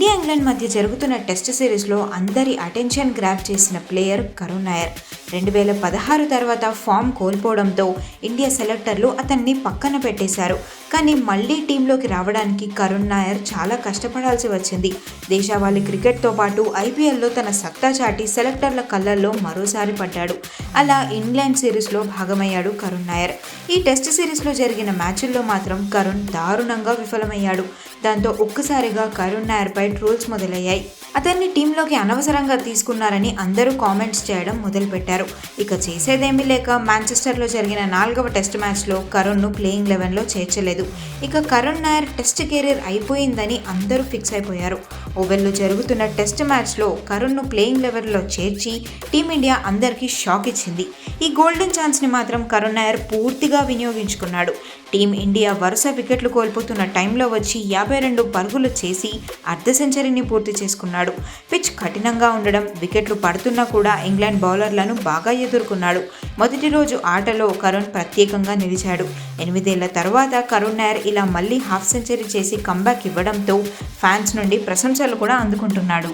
India England మధ్య జరుగుతున్న test సిరీస్లో అందరి అటెన్షన్ గ్రాప్ చేసిన ప్లేయర్ కరుణ్ నాయర్. రెండు వేల పదహారు తర్వాత ఫామ్ కోల్పోవడంతో ఇండియా సెలెక్టర్లు అతన్ని పక్కన పెట్టేశారు. కానీ మళ్ళీ టీంలోకి రావడానికి కరుణ్ నాయర్ చాలా కష్టపడాల్సి వచ్చింది. దేశవాళి క్రికెట్తో పాటు ఐపీఎల్లో తన సత్తా చాటి సెలెక్టర్ల కళ్ళల్లో మరోసారి పడ్డాడు. అలా ఇంగ్లాండ్ సిరీస్లో భాగమయ్యాడు కరుణ్ నాయర్. ఈ టెస్ట్ సిరీస్లో జరిగిన మ్యాచ్ల్లో మాత్రం కరుణ్ దారుణంగా విఫలమయ్యాడు. దాంతో ఒక్కసారిగా కరుణ్ నాయర్పై ట్రోల్స్ మొదలయ్యాయి. అతన్ని టీంలోకి అనవసరంగా తీసుకున్నారని అందరూ కామెంట్స్ చేయడం మొదలుపెట్టారు. ఇక చేసేదేమీ లేక మాంచెస్టర్లో జరిగిన నాలుగవ టెస్ట్ మ్యాచ్లో కరుణ్ను ప్లేయింగ్ లెవెన్లో చేర్చలేదు. ఇక కరుణ్ నాయర్ టెస్ట్ కెరీర్ అయిపోయిందని అందరూ ఫిక్స్ అయిపోయారు. ఓవెల్లో జరుగుతున్న టెస్ట్ మ్యాచ్లో కరుణ్ను ప్లేయింగ్ లెవెల్లో చేర్చి టీమిండియా అందరికీ షాక్ ఇచ్చింది. ఈ గోల్డెన్ ఛాన్స్ని మాత్రం కరుణ్ నాయర్ పూర్తిగా వినియోగించుకున్నాడు. టీం ఇండియా వరుస వికెట్లు కోల్పోతున్న టైంలో వచ్చి యాభై రెండు పరుగులు చేసి అర్ధ సెంచరీని పూర్తి చేసుకున్నాడు. పిచ్ కఠినంగా ఉండడం వికెట్లు పడుతున్నా కూడా ఇంగ్లాండ్ బౌలర్లను బాగా ఎదుర్కొన్నాడు. మొదటి రోజు ఆటలో కరుణ్ ప్రత్యేకంగా నిలిచాడు. ఎనిమిదేళ్ళ తర్వాత కరుణ్ నాయర్ ఇలా మళ్ళీ హాఫ్ సెంచరీ చేసి కంబ్యాక్ ఇవ్వడంతో ఫ్యాన్స్ నుండి ప్రశంసలు కూడా అందుకుంటున్నాడు.